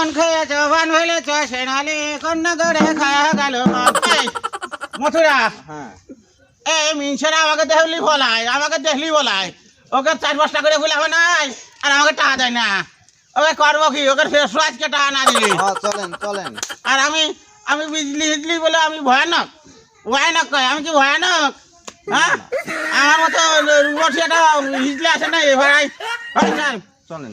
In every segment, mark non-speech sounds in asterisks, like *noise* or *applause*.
যখন খেয়ে জবান হইলে চষে কন্যা করে খায়া গেল মথুরা হ্যাঁ। এই মিনসেরা আমাকে দেখলি বলায় আমাকে দেখলি বলায় ওকে চার পাঁচটা করে হবে নাই আর আমাকে টাকা দেয় না। ওকে করব কি? ওকে ফেস আজকে টাকা না দিলি? হ্যাঁ চলেন চলেন। আর আমি আমি বিজলি হিজলি বলে আমি ভয়ানক। ভয়ানক কয়? আমি কি ভয়ানক? হ্যাঁ? আমার মতো রুবঠিয়াটা হিজলি আছে না এবার আই ভাই চল। চলেন।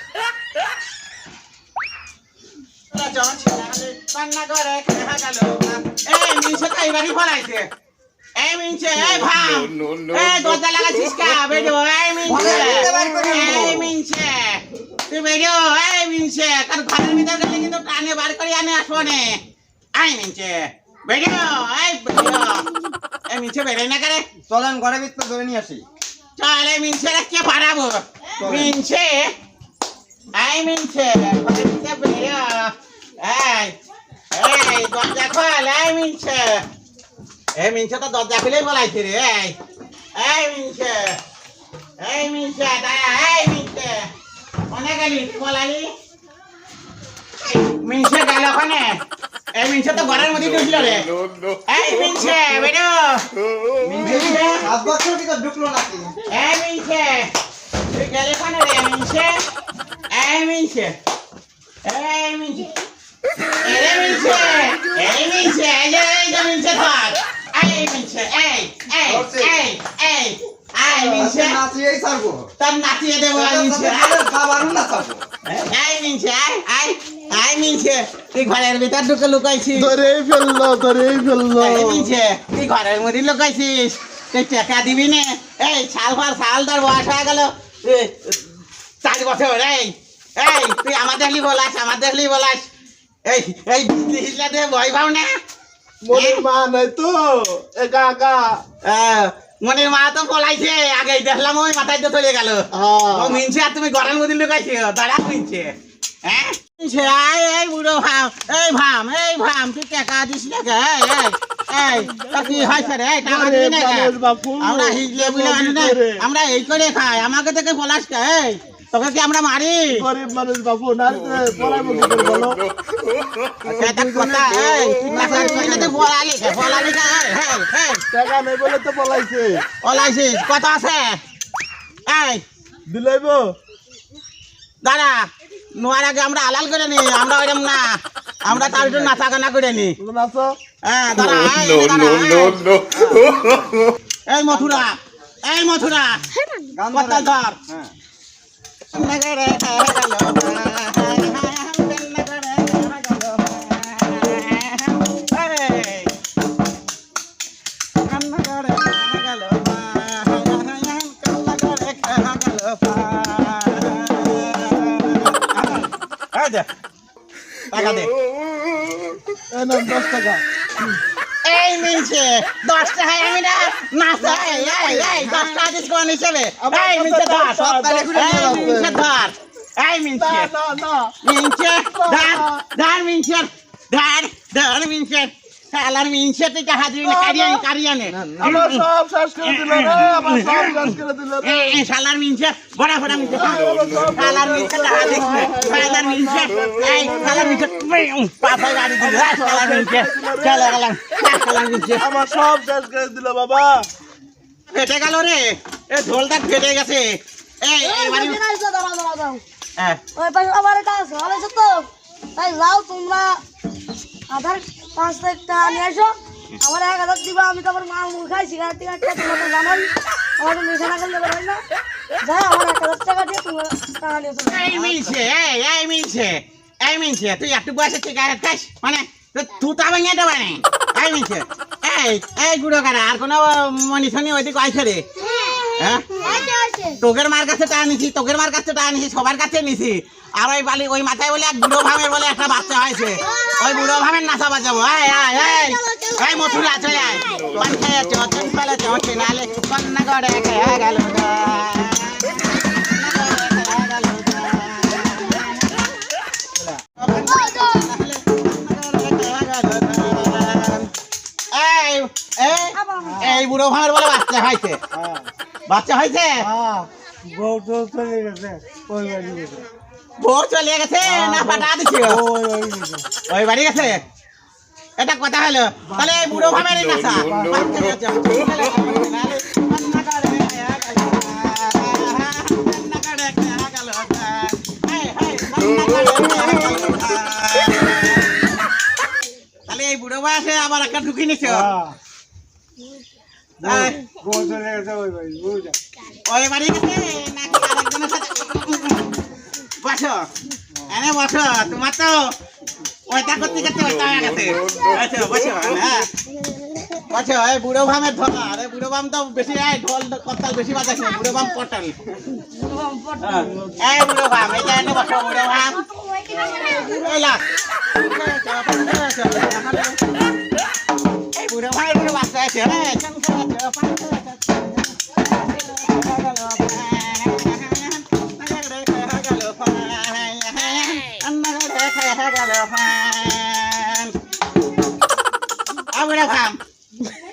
কান্না করে খেলা গেল এই মিনসে তো এইবারই ফলাইছে? এই মিনসে এই ভাম। এই দরজা লাগাচ্ছিস কা? বেজো এই মিনসে এই মিনসে তুই বেজো এই মিনসে কারণ ঘরের ভিতর গেলে কিন্তু টানে বার করে আনে আসব নে এই মিনসে বেজো এই বেজো এই মিনসে বেরোয় না করে? চলেন ঘরে ভিতরে ধরে নিয়ে আসি। চল এই মিনসে কে পারাবো মিনসে এই মিনসে ঘরের ভিতরে বেরো এই। এই দরজা খোল এই মিনসে এই মিনসে তো দরজা খুলেই বলাইছে রে এই। এই মিনসে এই মিনসে দাঁড়া এই মিনসে অনেক গেলি তুই বলালি? মিনসে গেল ওখানে। এই মিনসে তো ঘরের মধ্যে ঢুকলো রে। এই মিনসে বেরো। মিনসে সাত বছর ভিতর ঢুকলো নাকি? এই মিনসে তুই গেলি ওখানে রে মিনসে এই মিনসে এই মিনসে তুই ঘরের ভিতর ঢুকে তুই ঘরের মধ্যে লুকাইছিস তুই টাকা দিবি না এই সাল ভর সাল তোর বয়স হয়ে গেল চার বছর এই এই তুই আমার দেখলি বলাস আমার দেখলি বলাস। এই ভয় পাও না? মনির মা নাই তো একা একা আহ, মনির মা তো পলাইছে আগে দেখলাম ওই মাথায় তো চলে গেল। হ্যাঁ। ও মিনছে আর তুমি ঘরের মধ্যে লুকাইছো দাঁড়া মিনছে। হ্যাঁ? এই বুড়ো ভাম এই ভাম এই ভাম তুই টাকা দিস না কে এই এই এই কি হয়েছে রে? টাকা দিবি না কে? গণেশ বাপু, আমরা হিজলে এই করে খাই আমাকে থেকে পলাশ কে এই? তোকে কি আমরা মারি? গরিব মানুষ বাপু না পড়াবো কি করে বলো। সেটা কথা এই টাকা নেই বলে তো পলাইছে পলাইছিস কত আছে। এই দিলাইব দাঁড়া নোয়ার আগে আমরা আলাল করে নি আমরা ওইরকম না। আমরা তার জন্য নাচা। গানা করে নি হ্যাঁ দাঁড়া এই, মথুরা এই মথুরা। ধরেন। ধর। এই দে, টাকা দে। দশ টাকা। এই মিলছে দশ টাকা আমি না নাচা এই এই এই দশ টাকা ডিসকাউন্ট হিসেবে। আমার এই মিলছে দশ এই মিলছে ধর এই না মিলছে না। না ধার ধার মিনছে ধার ধার মিনছে টাকা দিবি না কারিয়ানি কারিয়ানে। আমার সব শেষ করে দিল রে আমার সব শেষ করে দিল রে। এই শালার মিনছে বড়া বড়া মিনছে টাকা দিচ্ছে শালার মিনছে এই মিনছে পাপা গাড়ি দিল। শালার চলে গেলাম। মিনছে আমার সব শেষ করে দিল বাবা। ফেটে গেল রে। এ ঢোলটা ফেটে গেছে। এই হ্যাঁ। ওই পাশে আমার এটা আছে তো। তাই যাও তোমরা। আধার পাঁচ টাকা নিয়ে আসো আমার এক হাজার দিবা, আমি তো আমার মা মুখ খাই সিগারেট টিগারেট খাই তোমরা তো আমার তো নেশা না করলে না। যাই আমার এক হাজার টাকা দিয়ে তোমরা টাকা নিয়ে এই মিলছে এই মিলছে এই মিলছে। তুই একটু সিগারেট খাস মানে দেবে এই মিলছে। এই এই গুঁড়ো কারা আর কোনো মনীষণী ওইদিকে আইছে রে? হ্যাঁ? এই মার কাছে টাকা নিছি তোগের মার কাছে টাকা নিছি, সবার কাছে নিছি। আর ওই বালি, ওই মাথায় বলে এক বুড়ো ভামের বলে একটা বাচ্চা হয়েছে। ওই বুড়ো ভামের নাচা বাজাবো। আয় আয় আয় এই মথুরা চলে আয়। পান খেয়ে চন ফেলে চোখে নালে কন্যা করে খেয়ে গেল এই এই এই বুড়ো ভামের বলে বাচ্চা হয়েছে। বাচ্চা হয়েছে? বউ চলে গেছে ওই বাড়ি গেছে? বউ চলে গেছে না পাঠা দিছি। ওই ওই গেছে ওই বাড়ি গেছে। এটা কথা হলো। তাহলে এই বুড়ো ভামেরই নাচা। তাহলে এই বুড়ো বয়সে আবার একটা ঢুকি নিছ। ওই বাড়ি ওই বাড়ি গেছে নাকি আরেকজনের সাথে বসো। এনে বসো, তোমার তো ওইটা করতে করতে ওইটা হয়ে গেছে। বসো বসো হ্যাঁ। বসো, এই বুড়ো ভামের ধরা আরে বুড়ো ভাম তো বেশি, এই ঢোল করতাল বেশি বাজাচ্ছে, বুড়ো ভাম পটল। এই বুড়ো ভাম, এই যে এনে বসো, বুড়ো ভাম। এই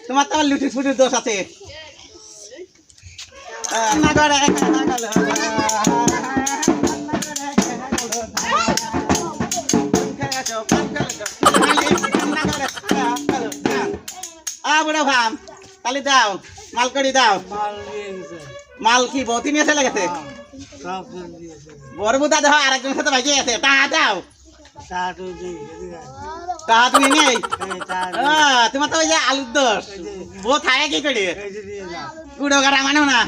তোমার তো লুটি ফুটির দোষ আছে। ভাম তাহলে দাও, মাল করে দাও। মাল কি বৌতি নিয়ে চলে গেছে? সব করে দিয়েছে বড় বুদা দেখো আরেকজনের সাথে ভাইকে আছে টাকা দাও তো তুমি নেই আহ, *laughs* তোমার তো ওই যে আলুর দোষ। বউ থাকে কি করে? কুড়ো গাড়া মানো না।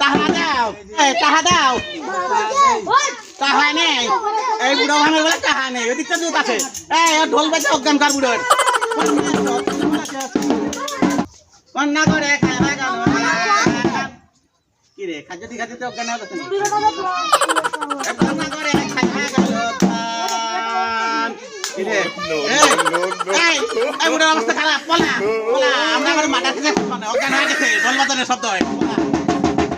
টাকা দাও। টাকা দাও। টাকা নেই। এই বুড়ো ভাঙে বলে টাকা নেই। ওদিক তো দুধ আছে। এই ঢোল বাজে অজ্ঞান কর বুড়োর। কন্যা করে খাওয়া গেল কি রে খাদ্য দি খাদ্য অজ্ঞান কন্যা করে এই এই এই বুড়োর অবস্থা খারাপ বলা বলা আমরা আবার মাথা থেকে অজ্ঞান হয়ে গেছে ঢোল বাজানোর শব্দ হয়।